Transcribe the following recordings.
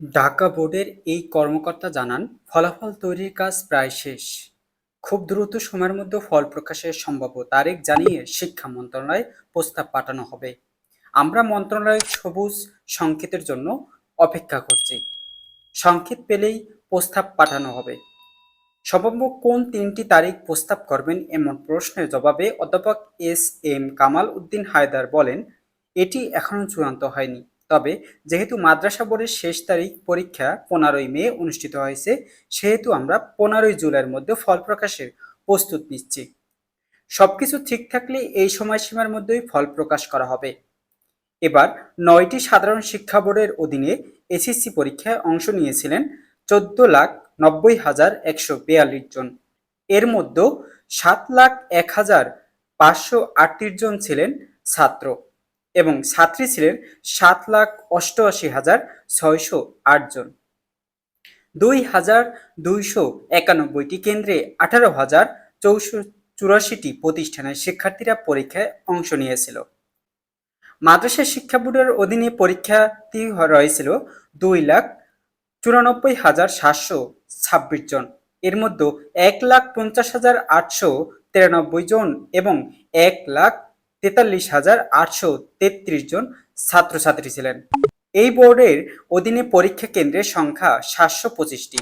ঢাকা বোর্ডের এই কর্মকর্তা জানান, ফলাফল তৈরির কাজ প্রায় শেষ। খুব দ্রুত সময়ের মধ্যে ফল প্রকাশের সম্ভাব্য তারিখ জানিয়ে শিক্ষা মন্ত্রণালয়ে প্রস্তাব পাঠানো হবে। আমরা মন্ত্রণালয়ের সবুজ সংকেতের জন্য অপেক্ষা করছি। সংকেত পেলেই প্রস্তাব পাঠানো হবে। সম্ভাব্য কোন তিনটি তারিখ প্রস্তাব করবেন এমন প্রশ্নের জবাবে অধ্যাপক এস এম কামাল উদ্দিন হায়দার বলেন, এটি এখনও চূড়ান্ত হয়নি। তবে যেহেতু মাদ্রাসা বোর্ডের শেষ তারিখ পরীক্ষা পনেরোই মে অনুষ্ঠিত হয়েছে, সেহেতু আমরা পনেরোই জুলাইয়ের মধ্যে ফল প্রকাশের প্রস্তুত নিচ্ছি। সবকিছু ঠিক থাকলে এই সময়সীমার মধ্যেই ফল প্রকাশ করা হবে। এবার নয়টি সাধারণ শিক্ষা বোর্ডের অধীনে এসএসসি পরীক্ষায় অংশ নিয়েছিলেন চোদ্দ লাখ নব্বই হাজার একশো বিয়াল্লিশ জন। এর মধ্যে সাত লাখ এক হাজার পাঁচশো আটত্রিশ জন ছিলেন ছাত্র এবং ছাত্রী ছিলেন সাত লাখ অষ্টআশি হাজার ছয়শো আট জন। দুই হাজার দুইশো একানব্বইটি কেন্দ্রে আঠারো হাজার চৌষো চুরাশিটি প্রতিষ্ঠানের শিক্ষার্থীরা পরীক্ষায় অংশ নিয়েছিল। মাদ্রাসা শিক্ষা বোর্ডের অধীনে পরীক্ষার্থী রয়েছিল দুই লাখ চুরানব্বই হাজার সাতশো ছাব্বিশ জন। এর মধ্যে এক লাখ পঞ্চাশ হাজার আটশো তিরানব্বই জন এবং এক লাখ তেতাল্লিশ হাজার আটশো তেত্রিশ জন ছাত্রছাত্রী ছিলেন। এই বোর্ডের অধীনে পরীক্ষা কেন্দ্রের সংখ্যা সাতশো পঁচিশটি,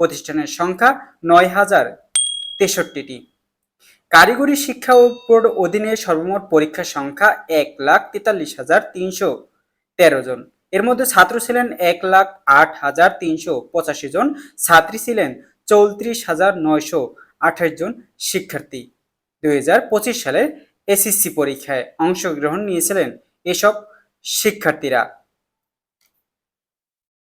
প্রতিষ্ঠানের সংখ্যা নয় হাজার তেষট্টিটি। কারিগরি শিক্ষা বোর্ড অধীনে সর্বমোট পরীক্ষার সংখ্যা এক লাখ তেতাল্লিশ হাজার তিনশো তেরো জন। এর মধ্যে ছাত্র ছিলেন এক লাখ আট হাজার তিনশো পঁচাশি জন, ছাত্রী ছিলেন চৌত্রিশ হাজার নয়শো আঠাশ জন শিক্ষার্থী। দুই হাজার পঁচিশ সালের এসএসসি পরীক্ষায় অংশগ্রহণ নিয়েছিলেন এসব শিক্ষার্থীরা।